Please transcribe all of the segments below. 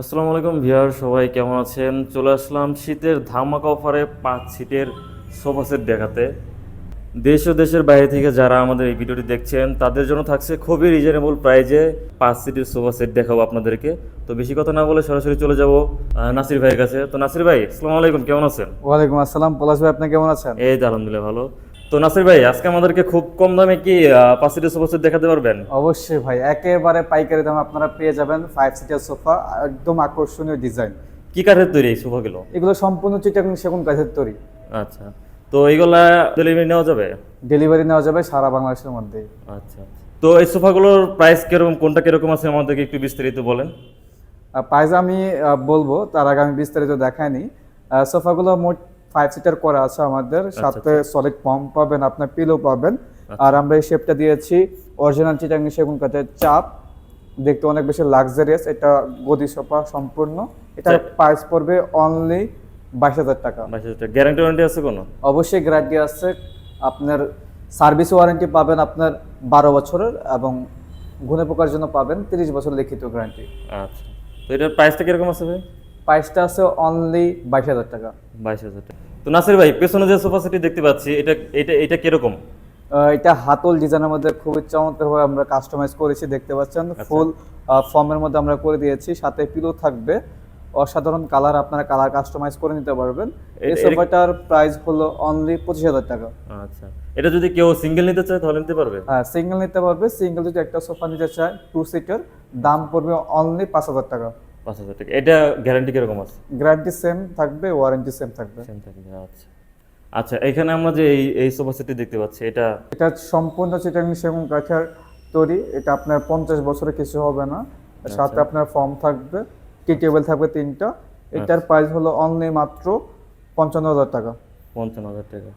আসসালামু আলাইকুম ভিউয়ার সবাই কেমন আছেন? চলে আসলাম শীতের ধামাকা অফারে পাঁচ সিটের সোফা সেট দেখাতে। দেশ ও দেশের বাইরে থেকে যারা আমাদের এই ভিডিওটি দেখছেন তাদের জন্য থাকছে খুবই রিজনেবল প্রাইজে পাঁচ সিটের সোফা সেট দেখাবো আপনাদেরকে। তো বেশি কথা না বলে সরাসরি চলে যাব নাসির ভাইয়ের কাছে। তো নাসির ভাই আসসালামু আলাইকুম কেমন আছেন? ওয়ালাইকুম আসসালাম। পলাশ ভাই আপনি কেমন আছেন? এই তো আলহামদুলিল্লাহ ভালো। তো নাসির ভাই আজকে আমাদেরকে খুব কম দামে কি পাঁচ সিটের সোফা সেট দেখাতে পারবেন? অবশ্যই ভাই একেবারে পাইকারি দামে আপনারা পেয়ে যাবেন ফাইভ সিটার সোফা একদম আকর্ষণীয় ডিজাইন কি কাঠের তৈরি এই সোফাগুলো? এগুলো সম্পূর্ণ চিটাগাং সেগুন কাঠের তৈরি। আচ্ছা তো এইগুলা ডেলিভারি নেওয়া যাবে? ডেলিভারি নেওয়া যাবে সারা বাংলাদেশের মধ্যে আচ্ছা তো এই সোফাগুলোর প্রাইস কীরকম কোনটা কীরকম আছে আমাদেরকে একটু বিস্তারিত বলেন। প্রাইস আমি বলব তার আগে আমি বিস্তারিত দেখাইনি সোফাগুলো মোট ফাইভ সিটার করা আছে আমাদের। সাথে সলিড পাম্প পাবেন আপনার পিলো পাবেন। আর আমরা এই শেপটা দিয়েছি অরিজিনাল চিটাগাং সেগুন কাঠের চাপ। দেখতে অনেক বেশি লাক্সারিয়াস এটা গদি সোফা সম্পূর্ণ। এটার প্রাইস পড়বে অনলি বাইশ হাজার টাকা। গ্যারান্টি ওয়ারেন্টি আছে কোনো? অবশ্যই গ্যারান্টি আছে। আপনার সার্ভিস ওয়ারেন্টি পাবেন আপনার বারো বছরের এবং ঘুনে পোকার জন্য পাবেন তিরিশ বছর লিখিত গ্যারান্টি আচ্ছা। তো এটার প্রাইসটা কীরকম আছে ভাই? প্রাইসটা আছে অনলি বাইশ হাজার টাকা। বাইশ হাজার টাকা। তো নাসির ভাই পেছনে যে সোফা সেটি দেখতে পাচ্ছি এটা এটা এটা কীরকম? এটা হাতল ডিজাইনের মধ্যে খুবই চমৎকারভাবে আমরা কাস্টমাইজ করেছি দেখতে পাচ্ছেন। ফুল ফর্মের মধ্যে আমরা করে দিয়েছি সাথে পিলো থাকবে। অসাধারণ কালার আপনারা কালার কাস্টমাইজ করে নিতে পারবেন। এই সোফাটার প্রাইস হলো অনলি পঁচিশ হাজার টাকা। আচ্ছা। এটা যদি কেউ সিঙ্গেল নিতে চায় তাহলে নিতে পারবে? হ্যাঁ সিঙ্গেল নিতে পারবে। সিঙ্গেল যদি একটা সোফা নিতে চায় টু সিটার দাম পড়বে অনলি পাঁচ হাজার টাকা। পাঁচ হাজার টাকা। এটা গ্যারান্টি কীরকম আছে? গ্যারান্টি সেম থাকবে ওয়ারেন্টি সেম থাকবে। Same থাকবে, আচ্ছা। আচ্ছা এখানে আমরা যে এই এই সোফা সেটটি দেখতে পাচ্ছি এটা এটা সম্পূর্ণ চিটাং সেগুন কাঠের তৈরি। এটা আপনার পঞ্চাশ বছরে কিছু হবে না। সাথে আপনার ফর্ম থাকবে টি টেবিল থাকবে তিনটা। এটার প্রাইস হলো অনলি মাত্র পঞ্চান্ন হাজার টাকা। পঞ্চান্ন হাজার টাকা।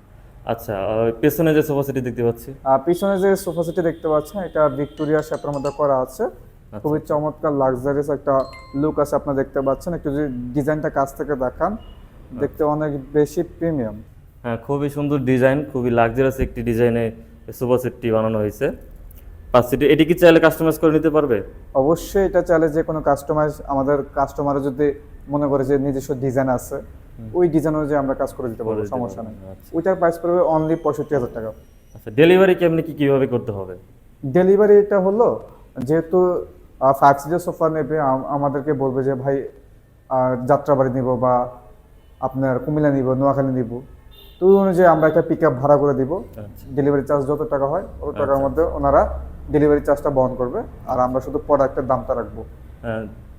আচ্ছা পেছনে যে সোফা সেটটি দেখতে পাচ্ছি? পিছনে যে সোফা সেটটি দেখতে পাচ্ছেন এটা ভিক্টোরিয়া শেপের মধ্যে করা আছে। খুবই চমৎকার লাক্সারিয়াস একটা লুক আছে আপনারা দেখতে পাচ্ছেন। একটু যদি ডিজাইনটা কাছ থেকে দেখান দেখতে অনেক বেশি প্রিমিয়াম হ্যাঁ খুবই সুন্দর ডিজাইন খুবই লাক্সারিয়াস একটি ডিজাইনে সোফা সেটটি বানানো হয়েছে। পাঁচ সিটি এটি কি চাইলে কাস্টমাইজ করে নিতে পারবে? অবশ্যই এটা চাইলে যে কোনো কাস্টমাইজ আমাদের কাস্টমার যদি মনে করে যে নিজস্ব ডিজাইন আছে ওই ডিজাইন অনুযায়ী আমরা কাজ করে দিতে পারব সমস্যা নেই। আচ্ছা। ওইটার প্রাইস পড়বে অনলি পঁয়ষট্টি হাজার টাকা। আচ্ছা ডেলিভারি কেমনি কি কীভাবে করতে হবে? ডেলিভারি এটা হলো যেহেতু ফাইভ সিটার সোফা নেবে আমাদেরকে বলবে যে ভাই যাত্রাবাড়ি নিব বা আপনার কুমিল্লা নিব নোয়াখালী নিব। তো ওই অনুযায়ী আমরা একটা পিক আপ ভাড়া করে দিব। আচ্ছা। ডেলিভারি চার্জ যত টাকা হয় ওই টাকার মধ্যে ওনারা ডেলিভারি চার্জটা বহন করবে। আর আমরা শুধু প্রোডাক্টের দামটা রাখব।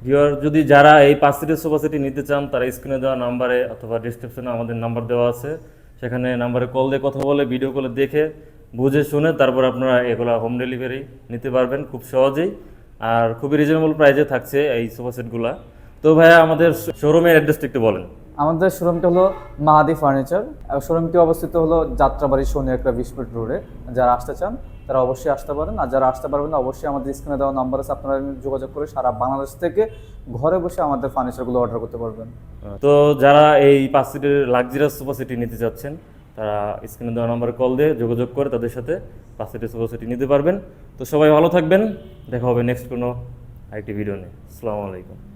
ভিওর যদি যারা এই পাঁচ সিটের সোফা সেটি নিতে চান তারা স্ক্রিনে দেওয়া নাম্বারে অথবা ডিসক্রিপশনে আমাদের নাম্বার দেওয়া আছে। সেখানে নাম্বারে কল দিয়ে কথা বলে ভিডিও কলে দেখে বুঝে শুনে তারপর আপনারা এগুলো হোম ডেলিভারি নিতে পারবেন খুব সহজেই। আর খুবই রিজনেবল প্রাইসে থাকছে এই সোফা সেটগুলা তো ভাইয়া আমাদের শোরুমের অ্যাড্রেসটা একটু বলেন। আমাদের শোরুমটা হলো মাহাদি ফার্নিচার শোরুমটি অবস্থিত হলো যাত্রাবাড়ি শনি একটা বিস্কুট রোডে যারা আসতে চান তারা অবশ্যই আসতে পারেন। আর যারা আসতে পারবেন অবশ্যই আমাদের স্ক্রিনে দেওয়া নাম্বার আছে আপনারা যোগাযোগ করে সারা বাংলাদেশ থেকে ঘরে বসে আমাদের ফার্নিচারগুলো অর্ডার করতে পারবেন। তো যারা এই পাঁচ সিটের লাক্সারিয়াস সোফা সেটি নিতে চাচ্ছেন তারা স্ক্রিনে দেওয়া নাম্বারে কল দিয়ে যোগাযোগ করে তাদের সাথে পাঁচ সুপারসিটি নিতে পারবেন। তো সবাই ভালো থাকবেন। দেখা হবে নেক্সট কোনো আরেকটি ভিডিও নিয়ে। আসসালামু আলাইকুম।